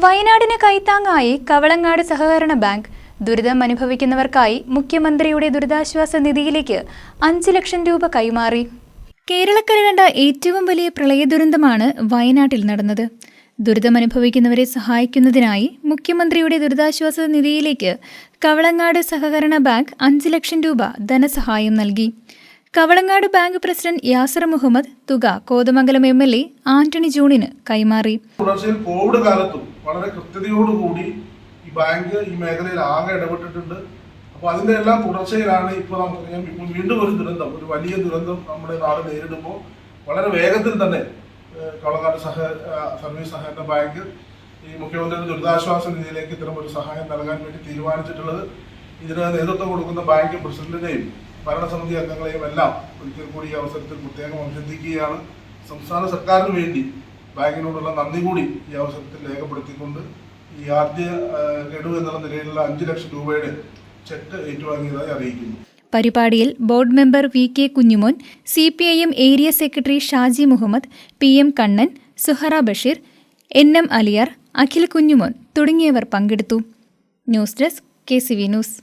വയനാടിന് കൈത്താങ്ങായി കവളങ്ങാട് സഹകരണ ബാങ്ക് ദുരിതം അനുഭവിക്കുന്നവർക്കായി മുഖ്യമന്ത്രിയുടെ ദുരിതാശ്വാസ നിധിയിലേക്ക് അഞ്ച് ലക്ഷം രൂപ കൈമാറി. കേരളക്കര കണ്ട ഏറ്റവും വലിയ പ്രളയ ദുരന്തമാണ് വയനാട്ടിൽ നടന്നത്. ദുരിതമനുഭവിക്കുന്നവരെ സഹായിക്കുന്നതിനായി മുഖ്യമന്ത്രിയുടെ ദുരിതാശ്വാസ നിധിയിലേക്ക് കവളങ്ങാട് സഹകരണ ബാങ്ക് അഞ്ച് ലക്ഷം രൂപ ധനസഹായം നൽകി. കവളങ്ങാട് ബാങ്ക് പ്രസിഡന്റ് യാസർ മുഹമ്മദ് തുക Kothamangalam M L A Antony ജൂണിന് കൈമാറി. കോവിഡ് കാലത്തും വളരെ കൃത്യതയോടുകൂടി ഈ ബാങ്ക് ഈ മേഖലയിൽ ആകെ ഇടപെട്ടിട്ടുണ്ട്. അപ്പോൾ അതിന്റെ എല്ലാം തുടർച്ചയിലാണ് ഇപ്പോൾ നമുക്കറിയാം ഇപ്പോൾ വീണ്ടും ഒരു ദുരന്തം ഒരു വലിയ ദുരന്തം നമ്മുടെ നാട് നേരിടുമ്പോൾ വളരെ വേഗത്തിൽ തന്നെ കളനാട് സഹ സർവീസ് സഹകരണ ബാങ്ക് ഈ മുഖ്യമന്ത്രിയുടെ ദുരിതാശ്വാസ നിധിയിലേക്ക് ഇത്തരം ഒരു സഹായം നൽകാൻ വേണ്ടി തീരുമാനിച്ചിട്ടുള്ളത്. ഇതിന് നേതൃത്വം കൊടുക്കുന്ന ബാങ്ക് പ്രസിഡന്റിനെയും ഭരണസമിതി അംഗങ്ങളെയും എല്ലാം ഒരിക്കൽ കൂടി ഈ അവസരത്തിൽ പ്രത്യേകം അഭിനന്ദിക്കുകയാണ്. സംസ്ഥാന സർക്കാരിന് വേണ്ടി ബാങ്കിനോടുള്ള നന്ദി കൂടി ഈ അവസരത്തിൽ രേഖപ്പെടുത്തിക്കൊണ്ട് ഈ ആദ്യ ഗഡു എന്നുള്ള നിലയിലുള്ള അഞ്ച് ലക്ഷം രൂപയുടെ ചെക്ക് ഏറ്റുവാങ്ങിയതായി അറിയിക്കുന്നു. പരിപാടിയിൽ board member V K Kunjumon C P I M area secretary Shaji Muhammad P M Kannan Suhara Basheer N M Aliyar Akhil Kunjumon തുടങ്ങിയവർ പങ്കെടുത്തു. News desk K C V news.